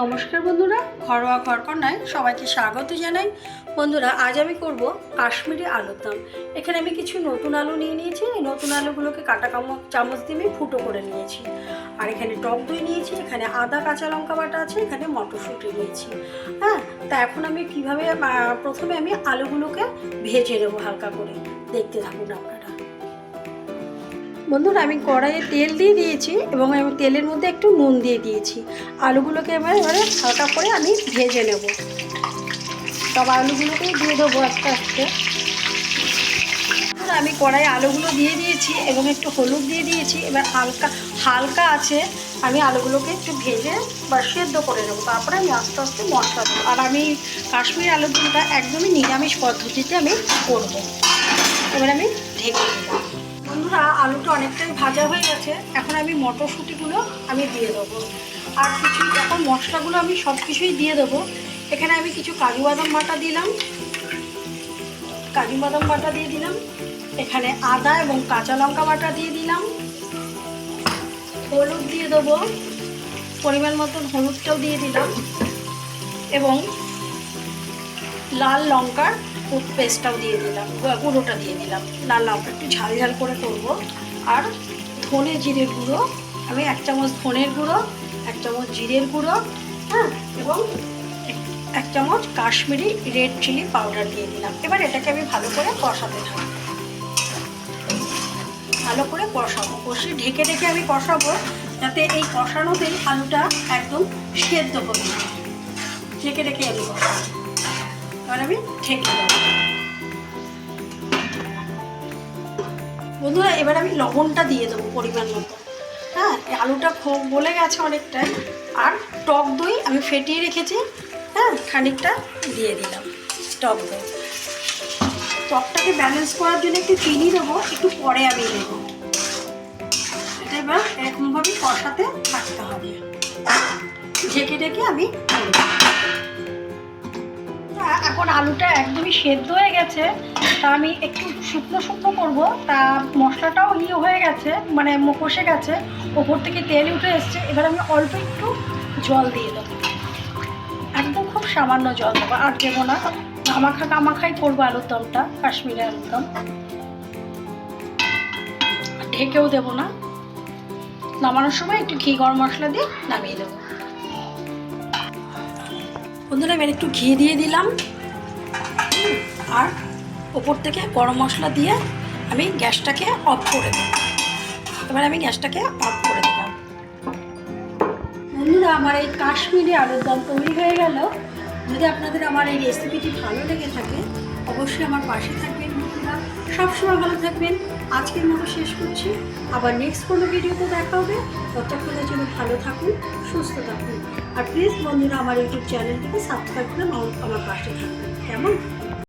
নমস্কার বন্ধুরা, ঘরোয়া ঘরকন্যায় সবাইকে স্বাগত জানাই। বন্ধুরা, আজ আমি করব কাশ্মীরি আলুর দম। এখানে আমি কিছু নতুন আলু নিয়ে নিয়েছি। এই নতুন আলুগুলোকে কাটা কামচ চামচ দিয়ে আমি ফুটো করে নিয়েছি। আর এখানে টক দই নিয়েছি, এখানে আদা, কাঁচা লঙ্কা বাটা আছে, এখানে মটরশুঁটি নিয়েছি। হ্যাঁ তা এখন আমি কীভাবে প্রথমে আমি আলুগুলোকে ভেজে নেব হালকা করে। দেখতে থাকুন আপনারা। বন্ধুরা, আমি কড়াইয়ে তেল দিয়ে দিয়েছি এবং আমি তেলের মধ্যে একটু নুন দিয়ে দিয়েছি। আলুগুলোকে এবার এবারে হালকা করে আমি ভেজে নেব। সব আলুগুলোকেই দিয়ে দেবো আস্তে আস্তে আমি কড়াইয়ে আলুগুলো দিয়ে দিয়েছি এবং একটু হলুদ দিয়ে দিয়েছি। এবার হালকা হালকা আছে, আমি আলুগুলোকে একটু ভেজে বা সেদ্ধ করে নেব। তারপরে আমি আস্তে আস্তে মশলা দেবো। আর আমি কাশ্মীর আলুর একদমই নিরামিষ পদ্ধতিতে আমি করব। এবার আমি ঢেকে দিলাম। বন্ধুরা, আলুটা অনেকটাই ভাজা হয়ে গেছে। এখন আমি মটরশুঁটিগুলো আমি দিয়ে দেবো। আর কিছু এখন মশলাগুলো আমি সব কিছুই দিয়ে দেবো। এখানে আমি কিছু কাজু বাদাম বাটা দিলাম। কাজু বাদাম বাটা দিয়ে দিলাম। এখানে আদা এবং কাঁচা লঙ্কা বাটা দিয়ে দিলাম। হলুদ দিয়ে দেবো। পরিমাণ মতন হলুদটাও দিয়ে দিলাম। এবং লাল লঙ্কার পেস্টটাও দিয়ে দিলাম গুঁড়োটা দিয়ে দিলাম। লাল লঙ্কা একটু ঝাল ঝাল করে করব। আর ধনে জিরের গুঁড়ো, আমি এক চামচ ধনের গুঁড়ো, এক চামচ জিরের গুঁড়ো হ্যাঁ এবং এক- চামচ কাশ্মীরি রেড চিলি পাউডার দিয়ে দিলাম। এবার এটাকে আমি ভালো করে কষাতে থাকব। ভালো করে কষাবো। কষিয়ে ঢেকে ঢেকে আমি কষাবো, যাতে এই কষানোতেই আলুটা একদম সেদ্ধ হবে ঢেকে ঢেকে আমি কষাবো। এবার আমি ঢেকে দেবো বন্ধুরা, এবার আমি লবণটা দিয়ে দেবো পরিমাণ মতো। হ্যাঁ আলুটা খো- গলে গেছে অনেকটাই। আর টক দই আমি ফেটিয়ে রেখেছি। হ্যাঁ খানিকটা দিয়ে দিলাম টক দই। টকটাকে ব্যালেন্স করার জন্য একটু চিনি দেবো, একটু পরে আমি দেবো। এটা এবার এরকমভাবে কষাতে থাকতে হবে। ঢেকে ঢেকে আমি এখন আলুটা একদমই সেদ্ধ হয়ে গেছে, তা আমি একটু শুকনো শুকনো করব। তা মশলাটাও ইয়ে হয়ে গেছে মানে কষে গেছে। ওপর থেকে তেল উঠে এসছে, এবার আমি অল্প একটু জল দিয়ে দেবো। একদম খুব সামান্য জল দেবো, আর দেবো না। গামাখা কামাখাই করব আলুর দমটা, কাশ্মীরি আলুর দম। ঢেকেও দেবো না। নামানোর সময় একটু ঘি, গরম মশলা দিয়ে নামিয়ে দেবো। বন্ধুরা এবার একটু ঘি দিয়ে দিলাম। আর ওপর থেকে গরম মশলা দিয়ে আমি গ্যাসটাকে অফ করে দেবো এবার আমি গ্যাসটাকে অফ করে দিলাম। বন্ধুরা, আমার এই কাশ্মীরি আলুর দম তৈরি হয়ে গেল। যদি আপনাদের আমার এই রেসিপিটি ভালো লেগে থাকে, অবশ্যই আমার পাশে থাকবেন বন্ধুরা। সবসময় ভালো থাকবেন। আজকের মতো শেষ করছি। আবার নেক্সট কোনো ভিডিওতে দেখা হবে। ততক্ষণের জন্য ভালো থাকুন, সুস্থ থাকুন। আর প্লিজ বন্ধুরা, আমার ইউটিউব চ্যানেলটিকে সাবস্ক্রাইব করে আমার পাশে থাকবেন। কেমন?